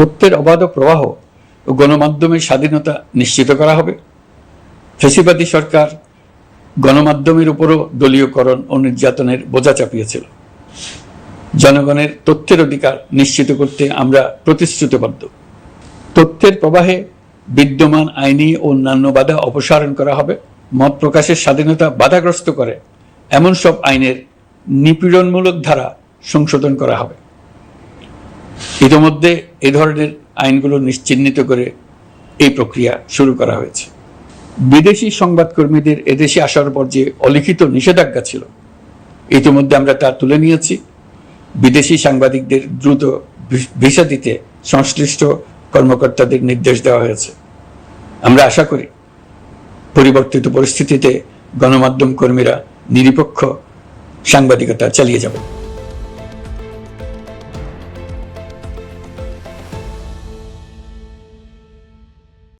তথ্যের অবাধ প্রবাহ ও গণমাধ্যমের স্বাধীনতা নিশ্চিত করা হবে। ফেসিবাদী সরকার গণমাধ্যমের উপরও দলীয়করণ ও নির্যাতনের বোঝা চাপিয়েছিল। জনগণের তথ্যের অধিকার নিশ্চিত করতে আমরা প্রতিশ্রুতিবদ্ধ। তথ্যের প্রবাহে বিদ্যমান আইনি ও অন্যান্য বাধা অপসারণ করা হবে। মত প্রকাশের স্বাধীনতা বাধাগ্রস্ত করে এমন সব আইনের নিপীড়নমূলক ধারা সংশোধন করা হবে। ইতিমধ্যে এ ধরনের আইনগুলো নিশ্চিহ্নিত করে এই প্রক্রিয়া শুরু করা হয়েছে। বিদেশি সংবাদকর্মীদের এদেশে আসার পর যে অলিখিত নিষেধাজ্ঞা ছিল, ইতিমধ্যে আমরা তা তুলে নিয়েছি। বিদেশি সাংবাদিকদের দ্রুত ভিসা দিতে সংশ্লিষ্ট কর্মকর্তাদের নির্দেশ দেওয়া হয়েছে। আমরা আশা করি পরিবর্তিত পরিস্থিতিতে গণমাধ্যম কর্মীরা নিরপেক্ষ সাংবাদিকতা চালিয়ে যাবেন।